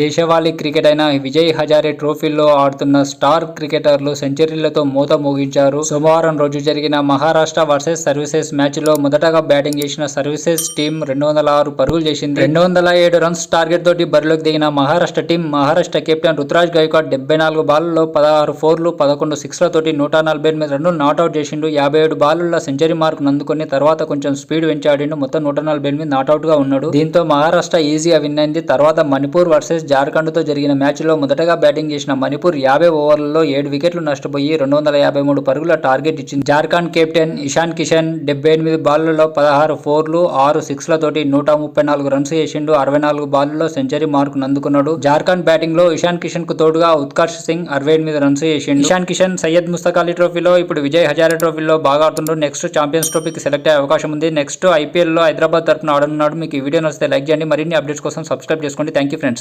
దేశవాళీ క్రికెట్ అయిన విజయ్ హజారే ట్రోఫీలో ఆడుతున్న స్టార్ క్రికెటర్లు సెంచరీలతో మూత మోగించారు. సోమవారం రోజు జరిగిన మహారాష్ట్ర వర్సెస్ సర్వీసెస్ మ్యాచ్లో మొదటగా బ్యాటింగ్ చేసిన సర్వీసెస్ టీం రెండు వందల ఆరు పరుగులు చేసింది. రెండు వందల ఏడు రన్స్ టార్గెట్ తోటి బరిలోకి దిగిన మహారాష్ట్ర టీం మహారాష్ట్ర కెప్టెన్ రుతురాజ్ గైక్వాడ్ డెబ్బై నాలుగు బాల్లో పదహారు ఫోర్లు పదకొండు సిక్స్లతోటి నూట నలభై ఎనిమిది రన్నులు నాట్అవుట్ చేసిండు. యాభై ఏడు బాలుల్లో సెంచరీ మార్క్ అందుకొని తర్వాత కొంచెం స్పీడ్ పెంచాడిండు మొత్తం నూట నలభై ఎనిమిది నాట్అవుట్గా ఉన్నాడు. దీంతో మహారాష్ట్ర ఈజీగా విన్ అయింది. తర్వాత మణిపూర్ వర్సెస్ జార్ఖండ్తో జరిగిన మ్యాచ్లో మొదటగా బ్యాటింగ్ చేసిన మణిపూర్ యాభై ఓవర్లలో ఏడు వికెట్లు నష్టపోయి రెండు వందల యాభై మూడు పరుగుల టార్గెట్ ఇచ్చింది. జార్ఖండ్ కెప్టెన్ ఇషాన్ కిషన్ డెబ్బై ఎనిమిది బాళ్ళలో పదహారు ఫోర్లు ఆరు సిక్స్లతోటి నూట ముప్పై నాలుగు రన్స్ చేసిండు అరవై నాలుగు బాల్లలో సెంచరీ మార్కును అందుకున్నాడు. జార్ఖండ్ బ్యాటింగ్లో ఇషాన్ కిషన్కు తోడుగా ఉత్కర్ష్ సింగ్ అరవై ఎనిమిది రన్స్ చేసిండు ఇషాన్ కిషన్ సయ్యద్ ముస్తక్ అలీ ట్రోఫీలో ఇప్పుడు విజయ్ హజారే ట్రోఫీలో బాగా ఆడుతుండ్రు నెక్స్ట్ ఛాంపియన్స్ ట్రోఫీకి సెలెక్ట్ అయ్యే అవకాశం ఉంది. నెక్స్ట్ ఐపీఎల్లో హైదరాబాద్ తరపున ఆడనున్నాడు. మీకు ఈ వీడియో నచ్చితే లైక్ చేయండి. మరిన్ని అప్డేట్స్ కోసం సబ్స్క్రైబ్ చేసుకోండి. Thank you friends.